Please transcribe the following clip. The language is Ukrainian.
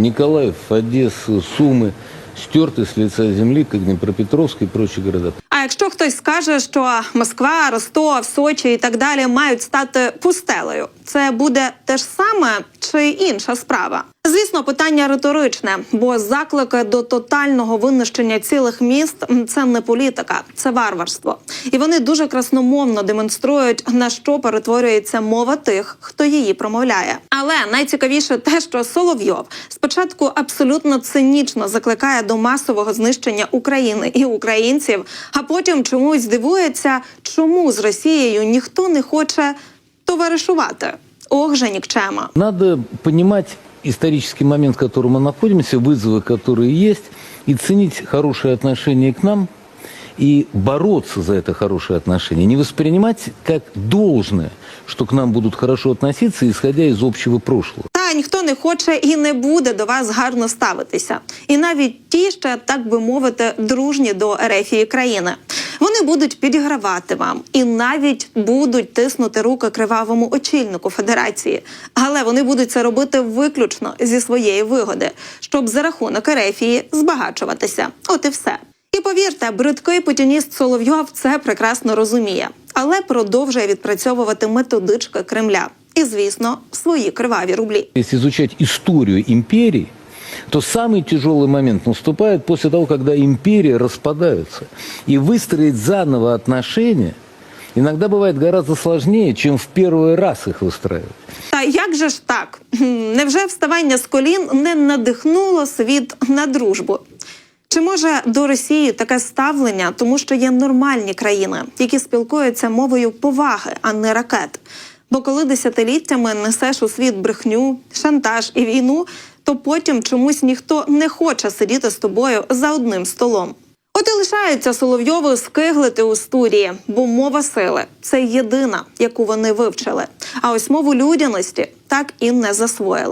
Николаев, Одесса, Суми стерты с лица земли, как Днепропетровск и прочие города. А якщо хтось скаже, що Москва, Ростов, Сочі і так далі мають стати пустелею, це буде те ж саме чи інша справа? Звісно, питання риторичне, бо заклики до тотального винищення цілих міст це не політика, це варварство. І вони дуже красномовно демонструють на що перетворюється мова тих, хто її промовляє. Але найцікавіше те, що Соловйов спочатку абсолютно цинічно закликає до масового знищення України і українців, а потім чомусь дивується, чому з Росією ніхто не хоче товаришувати. Ох же нікчема. Надо понимать исторический момент, в котором мы находимся, вызовы, которые есть, и ценить хорошее отношение к нам, и бороться за это хорошее отношение. Не воспринимать как должное, что к нам будут хорошо относиться, исходя из общего прошлого. Та ніхто не хоче і не буде до вас гарно ставитися. І навіть ті, ще так би мовити, дружні до Ерефії країни. Вони будуть підігравати вам і навіть будуть тиснути руки кривавому очільнику федерації. Але вони будуть це робити виключно зі своєї вигоди, щоб за рахунок Ерефії збагачуватися. От і все. І повірте, бридкий путініст Соловйов це прекрасно розуміє, але продовжує відпрацьовувати методички Кремля. І, звісно, свої криваві рублі. Если изучать историю империй, то самый тяжелый момент наступает после того, когда империи распадаются. И выстроить заново отношения иногда бывает гораздо сложнее, чем в первый раз их выстраивать. Та як же ж так? Гм, Невже вставання з колін не надихнуло світ на дружбу? Чи може до Росії таке ставлення, тому що є нормальні країни, які спілкуються мовою поваги, а не ракет? Бо коли десятиліттями несеш у світ брехню, шантаж і війну, то потім чомусь ніхто не хоче сидіти з тобою за одним столом. От і лишаються Соловйову скиглити у студії, бо мова сили це єдина, яку вони вивчили. А ось мову людяності так і не засвоїли.